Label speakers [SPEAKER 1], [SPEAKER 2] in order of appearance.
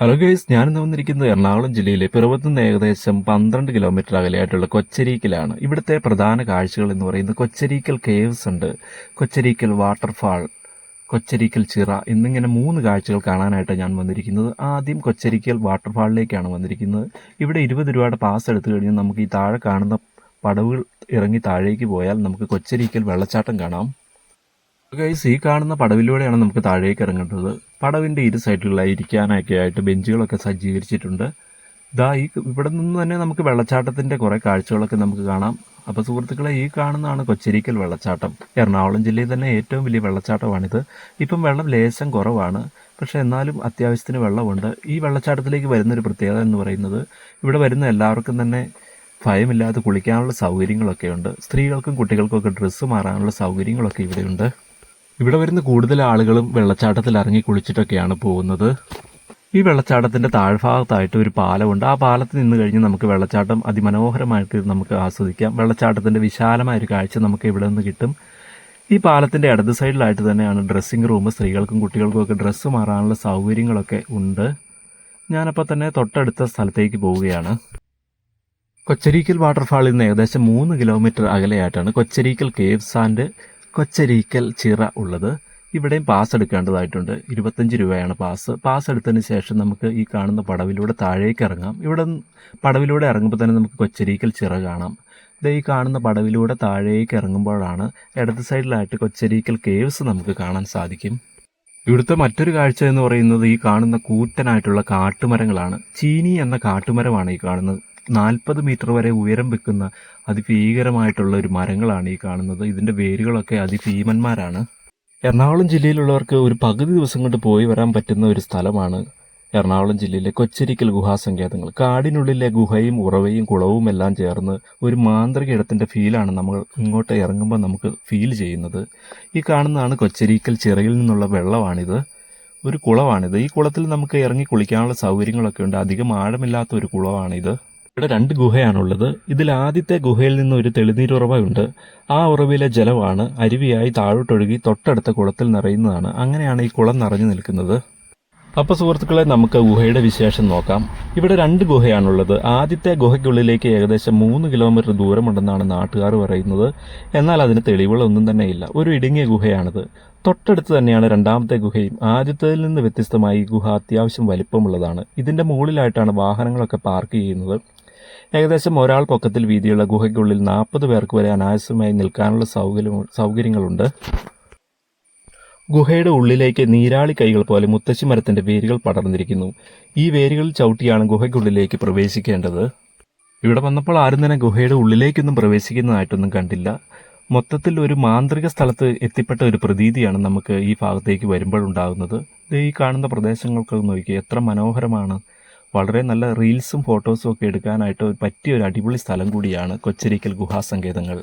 [SPEAKER 1] Hello guys ഞാനിന്ന് വന്നിരിക്കുന്നത് എറണാകുളം ജില്ലയിലെ പിറവത്തു നിന്ന് ഏകദേശം പന്ത്രണ്ട് കിലോമീറ്റർ അകലെയായിട്ടുള്ള കൊച്ചരീക്കലാണ്. ഇവിടുത്തെ പ്രധാന കാഴ്ചകൾ എന്ന് പറയുന്നത് കൊച്ചരീക്കൽ കേവ്സ് ഉണ്ട് കൊച്ചരീക്കൽ വാട്ടർഫാൾ കൊച്ചരീക്കൽ ചിറ എന്നിങ്ങനെ മൂന്ന് കാഴ്ചകൾ കാണാനായിട്ട് ഞാൻ വന്നിരിക്കുന്നത്. ആദ്യം കൊച്ചരിക്കൽ വാട്ടർഫാളിലേക്കാണ് വന്നിരിക്കുന്നത്. ഇവിടെ ഇരുപത് രൂപയുടെ പാസ് എടുത്തു കഴിഞ്ഞാൽ നമുക്ക് ഈ താഴെ കാണുന്ന പടവുകൾ ഇറങ്ങി താഴേക്ക് പോയാൽ നമുക്ക് കൊച്ചരിക്കൽ വെള്ളച്ചാട്ടം കാണാം. ഗൈസ് ഈ കാണുന്ന പടവിലൂടെയാണ് നമുക്ക് താഴേക്ക് ഇറങ്ങേണ്ടത്. പടവിന്റെ ഇരു സൈഡുകളിലായി ഇരിക്കാനൊക്കെ ആയിട്ട് ബെഞ്ചുകളൊക്കെ സജ്ജീകരിച്ചിട്ടുണ്ട്. ഇതാ ഈ ഇവിടെ നിന്ന് തന്നെ നമുക്ക് വെള്ളച്ചാട്ടത്തിന്റെ കുറേ കാഴ്ചകളൊക്കെ നമുക്ക് കാണാം. അപ്പോൾ സുഹൃത്തുക്കളെ ഈ കാണുന്നതാണ് കൊച്ചരിക്കൽ വെള്ളച്ചാട്ടം. എറണാകുളം ജില്ലയിൽ തന്നെ ഏറ്റവും വലിയ വെള്ളച്ചാട്ടമാണിത്. ഇപ്പം വെള്ളം ലേശം കുറവാണ്. പക്ഷേ എന്നാലും അത്യാവശ്യത്തിന് വെള്ളമുണ്ട്. ഈ വെള്ളച്ചാട്ടത്തിലേക്ക് വരുന്നൊരു പ്രത്യേകത എന്ന് പറയുന്നത് ഇവിടെ വരുന്ന എല്ലാവർക്കും തന്നെ ഭയമില്ലാതെ കുളിക്കാനുള്ള സൗകര്യങ്ങളൊക്കെ ഉണ്ട്. സ്ത്രീകൾക്കും കുട്ടികൾക്കും ഒക്കെ ഡ്രസ്സ് മാറാനുള്ള സൗകര്യങ്ങളൊക്കെ ഇവിടെയുണ്ട്. ഇവിടെ വരുന്ന കൂടുതൽ ആളുകളും വെള്ളച്ചാട്ടത്തിൽ ഇറങ്ങി കുളിച്ചിട്ടൊക്കെയാണ് പോകുന്നത്. ഈ വെള്ളച്ചാട്ടത്തിന്റെ താഴ്ഭാഗത്തായിട്ട് ഒരു പാലമുണ്ട്. ആ പാലത്തിൽ നിന്ന് കഴിഞ്ഞ് നമുക്ക് വെള്ളച്ചാട്ടം അതിമനോഹരമായിട്ട് നമുക്ക് ആസ്വദിക്കാം. വെള്ളച്ചാട്ടത്തിന്റെ വിശാലമായ ഒരു കാഴ്ച നമുക്ക് ഇവിടെ നിന്ന് കിട്ടും. ഈ പാലത്തിന്റെ ഇടത് സൈഡിലായിട്ട് തന്നെയാണ് ഡ്രസ്സിംഗ് റൂം. സ്ത്രീകൾക്കും കുട്ടികൾക്കും ഒക്കെ ഡ്രസ്സ് മാറാനുള്ള സൗകര്യങ്ങളൊക്കെ ഉണ്ട്. ഞാനപ്പോൾ തന്നെ തൊട്ടടുത്ത സ്ഥലത്തേക്ക് പോവുകയാണ്. കൊച്ചരീക്കൽ വാട്ടർഫാളിൽ നിന്ന് ഏകദേശം മൂന്ന് കിലോമീറ്റർ അകലെയായിട്ടാണ് കൊച്ചരീക്കൽ കേവ്സ് ആൻഡ് കൊച്ചരീക്കൽ ചിറ ഉള്ളത്. ഇവിടെയും പാസ് എടുക്കേണ്ടതായിട്ടുണ്ട്. ഇരുപത്തഞ്ച് രൂപയാണ് പാസ് പാസ് എടുത്തതിന് ശേഷം നമുക്ക് ഈ കാണുന്ന പടവിലൂടെ താഴേക്ക് ഇറങ്ങാം. ഇവിടെ പടവിലൂടെ ഇറങ്ങുമ്പോൾ തന്നെ നമുക്ക് കൊച്ചരീക്കൽ ചിറ കാണാം. ഇത് ഈ കാണുന്ന പടവിലൂടെ താഴേക്ക് ഇറങ്ങുമ്പോഴാണ് ഇടത് സൈഡിലായിട്ട് കൊച്ചരീക്കൽ കേവ്സ് നമുക്ക് കാണാൻ സാധിക്കും. ഇവിടുത്തെ മറ്റൊരു കാഴ്ച എന്ന് പറയുന്നത് ഈ കാണുന്ന കൂറ്റനായിട്ടുള്ള കാട്ടുമരങ്ങളാണ്. ചീനി എന്ന കാട്ടുമരമാണ് ഈ കാണുന്നത്. നാൽപ്പത് മീറ്റർ വരെ ഉയരം വെക്കുന്ന അതിഭീകരമായിട്ടുള്ള ഒരു മരങ്ങളാണ് ഈ കാണുന്നത്. ഇതിന്റെ വേരുകളൊക്കെ അതിഭീമന്മാരാണ്. എറണാകുളം ജില്ലയിലുള്ളവർക്ക് ഒരു പകുതി ദിവസം കൊണ്ട് പോയി വരാൻ പറ്റുന്ന ഒരു സ്ഥലമാണ് എറണാകുളം ജില്ലയിലെ കൊച്ചരിക്കൽ ഗുഹാസങ്കേതങ്ങൾ. കാടിനുള്ളിലെ ഗുഹയും ഉറവയും കുളവും എല്ലാം ചേർന്ന് ഒരു മാന്ത്രിക ഇടത്തിന്റെ ഫീലാണ് നമ്മൾ ഇങ്ങോട്ട് ഇറങ്ങുമ്പോൾ നമുക്ക് ഫീൽ ചെയ്യുന്നത്. ഈ കാണുന്നതാണ് കൊച്ചരിക്കൽ ചിറയിൽ നിന്നുള്ള വെള്ളമാണിത്. ഒരു കുളമാണിത്. ഈ കുളത്തിൽ നമുക്ക് ഇറങ്ങി കുളിക്കാനുള്ള സൗകര്യങ്ങളൊക്കെ ഉണ്ട്. അധികം ആഴമില്ലാത്ത ഒരു കുളമാണിത്. ഇവിടെ രണ്ട് ഗുഹയാണുള്ളത്. ഇതിൽ ആദ്യത്തെ ഗുഹയിൽ നിന്ന് ഒരു തെളിനീരുറവയുണ്ട് ആ ഉറവയിലെ ജലമാണ് അരുവിയായി താഴോട്ടൊഴുകി തൊട്ടടുത്ത കുളത്തിൽ നിറയുന്നതാണ്. അങ്ങനെയാണ് ഈ കുളം നിറഞ്ഞു നിൽക്കുന്നത്. അപ്പോൾ സുഹൃത്തുക്കളെ നമുക്ക് ഗുഹയുടെ വിശേഷം നോക്കാം. ഇവിടെ രണ്ട് ഗുഹയാണുള്ളത്. ആദ്യത്തെ ഗുഹയ്ക്കുള്ളിലേക്ക് ഏകദേശം മൂന്ന് കിലോമീറ്റർ ദൂരമുണ്ടെന്നാണ് നാട്ടുകാർ പറയുന്നത്. എന്നാൽ അതിന് തെളിവുകളൊന്നും തന്നെ ഇല്ല. ഒരു ഇടുങ്ങിയ ഗുഹയാണിത്. തൊട്ടടുത്ത് തന്നെയാണ് രണ്ടാമത്തെ ഗുഹയും. ആദ്യത്തേതിൽ നിന്ന് വ്യത്യസ്തമായി ഗുഹ അത്യാവശ്യം വലിപ്പമുള്ളതാണ്. ഇതിന്റെ മുകളിലായിട്ടാണ് വാഹനങ്ങളൊക്കെ പാർക്ക് ചെയ്യുന്നത്. ഏകദേശം ഒരാൾ പൊക്കത്തിൽ വീതിയുള്ള ഗുഹയ്ക്കുള്ളിൽ നാൽപ്പത് പേർക്ക് വരെ അനായാസമായി നിൽക്കാനുള്ള സൗകര്യം സൗകര്യങ്ങളുണ്ട്. ഗുഹയുടെ ഉള്ളിലേക്ക് നീരാളി കൈകൾ പോലെ മുത്തശ്ശി മരത്തിന്റെ വേരുകൾ പടർന്നിരിക്കുന്നു. ഈ വേരുകൾ ചവിട്ടിയാണ് ഗുഹയ്ക്കുള്ളിലേക്ക് പ്രവേശിക്കേണ്ടത്. ഇവിടെ വന്നപ്പോൾ ആരും തന്നെ ഗുഹയുടെ ഉള്ളിലേക്കൊന്നും പ്രവേശിക്കുന്നതായിട്ടൊന്നും കണ്ടില്ല. മൊത്തത്തിൽ ഒരു മാന്ത്രിക സ്ഥലത്ത് എത്തിപ്പെട്ട ഒരു പ്രതീതിയാണ് നമുക്ക് ഈ ഭാഗത്തേക്ക് വരുമ്പോഴുണ്ടാകുന്നത് ഈ കാണുന്ന പ്രദേശങ്ങൾക്ക് നോക്കി എത്ര മനോഹരമാണ്. വളരെ നല്ല റീൽസും ഫോട്ടോസും ഒക്കെ എടുക്കാനായിട്ട് പറ്റിയ ഒരു അടിപൊളി സ്ഥലം കൂടിയാണ് കൊച്ചരിക്കൽ ഗുഹാസങ്കേതങ്ങൾ.